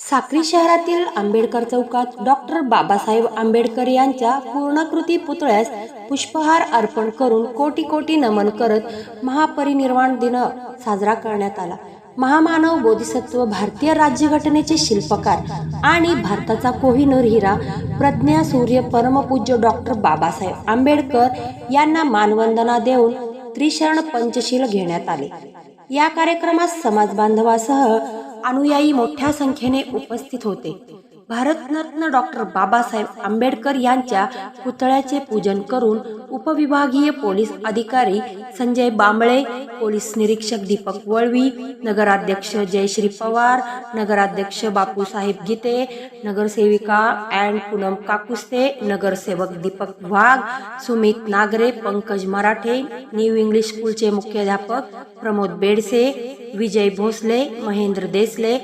साक्री शहरातील आंबेडकर चौकात डॉक्टर बाबासाहेब आंबेडकर यांच्या पूर्णाकृती पुतळ्यास पुष्पहार अर्पण करून कोटी कोटी नमन करत महापरिनिर्वाण दिन साजरा करण्यात आला. महामानव बोधिसत्व भारतीय राज्यघटनेचे शिल्पकार आणि भारताचा कोहिनूर हिरा प्रज्ञा सूर्य परमपूज्य डॉक्टर बाबासाहेब आंबेडकर यांना मानवंदना देऊन त्रिशरण पंचशील घेण्यात आले. या कार्यक्रमात समाज बांधवासह अनुयायी मोठ्या संख्येने उपस्थित होते. भारतरत्न डॉक्टर बाबासाहेब आंबेडकर यांच्या पुतळ्याचे पूजन करून उपविभागीय पोलीस अधिकारी संजय बांबळे पोलीस निरीक्षक दीपक वळवी नगराध्यक्ष जयश्री पवार नगराध्यक्ष बापूसाहेब गीते नगरसेविका अँड पूनम काकुस्ते नगरसेवक दीपक वाघ सुमित नागरे पंकज मराठे न्यू इंग्लिश स्कूलचे मुख्याध्यापक प्रमोद बेडसे विजय भोसले महेंद्र देसले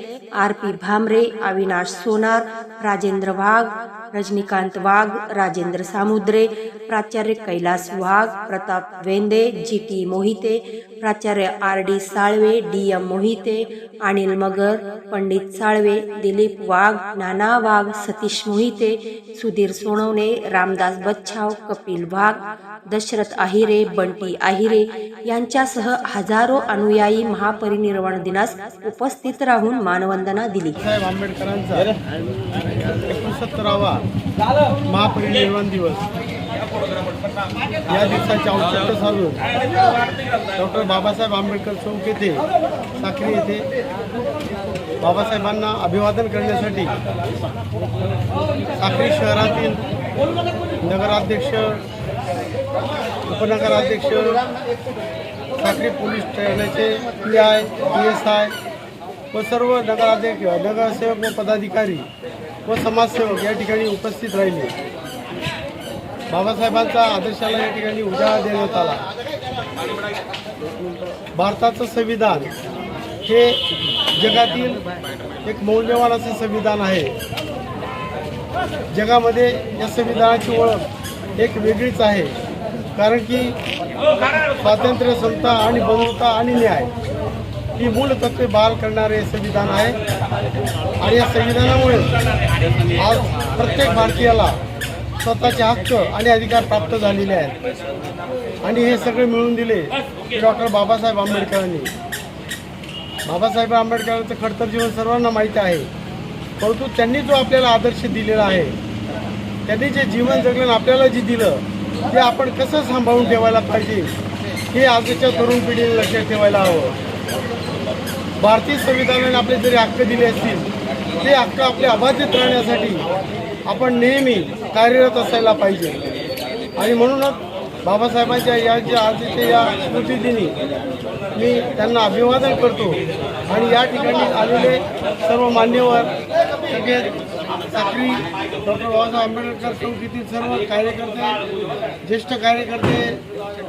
आर पी भामरे अविनाश सोनार राजेंद्र वाघ रजनीकांत वाघ राजेंद्र सामुद्रे प्राचार्य कैलास वाघ प्रताप वेंदे जी टी मोहिते प्राचार्य R D Salve D M Mohite Anil Magar Pandit Salve Dilip Wagh Nana Wagh Satish Mohite Sudhir Sonawane Ramdas Bachhav Kapil Wagh Dashrath Ahire Bunty Ahire यांच्यासह हजारो अनुयायी महापरिनिर्वाण दिनास उपस्थित राहून मानवंदना दिली. साहेब आंबेडकरांचा एकोणसत्तरावा महापरिनिर्वाण दिवस. या दिवसाचे औचित्य साधून डॉक्टर बाबासाहेब आंबेडकर चौक येथे साखरी येथे बाबासाहेबांना अभिवादन करण्यासाठी साखरी शहरातील नगराध्यक्ष उपनगराध्यक्ष साखरी पोलीस ठाण्याचे P I P S I व सर्व नगराध्यक्ष नगरसेवक व पदाधिकारी व समाजसेवक या ठिकाणी उपस्थित राहिले. बाबासाहेबांचा आदर्शाला या ठिकाणी उजाळा देण्यात आला. भारताचं संविधान हे जगातील एक मौल्यवान असं संविधान आहे. जगामध्ये या संविधानाची ओळख एक वेगळीच आहे. कारण की स्वातंत्र्य समता आणि बंधुता आणि न्याय ही मूळ तत्वे बहाल करणारे संविधान आहे. आणि या संविधानामुळे आज प्रत्येक भारतीयाला स्वतःचे हक्क आणि अधिकार प्राप्त झालेले आहेत. आणि हे सगळे मिळून दिले डॉक्टर बाबासाहेब आंबेडकरांनी. बाबासाहेब आंबेडकरांचं खडतर जीवन सर्वांना माहीत आहे. परंतु त्यांनी जो आपल्याला आदर्श दिलेला आहे त्यांनी जे जीवन जगलं आणि आपल्याला जे दिलं ते आपण कसं सांभाळून ठेवायला पाहिजे हे आजच्या तरुण पिढीने लक्षात ठेवायला हवं. भारतीय संविधानाने आपले जरी हक्क दिले असतील ते हक्क आपले अबाधित राहण्यासाठी आपण नेहमी कार्यरत असायला पाहिजे. आणि म्हणूनच बाबासाहेबांच्या या ज्या आजच्या या स्मृतिदिनी मी त्यांना अभिवादन करतो आणि या ठिकाणी आलेले सर्व मान्यवर सगळे साक्री डॉक्टर बाबासाहेब आंबेडकर चौक सर्व कार्यकर्ते ज्येष्ठ कार्यकर्ते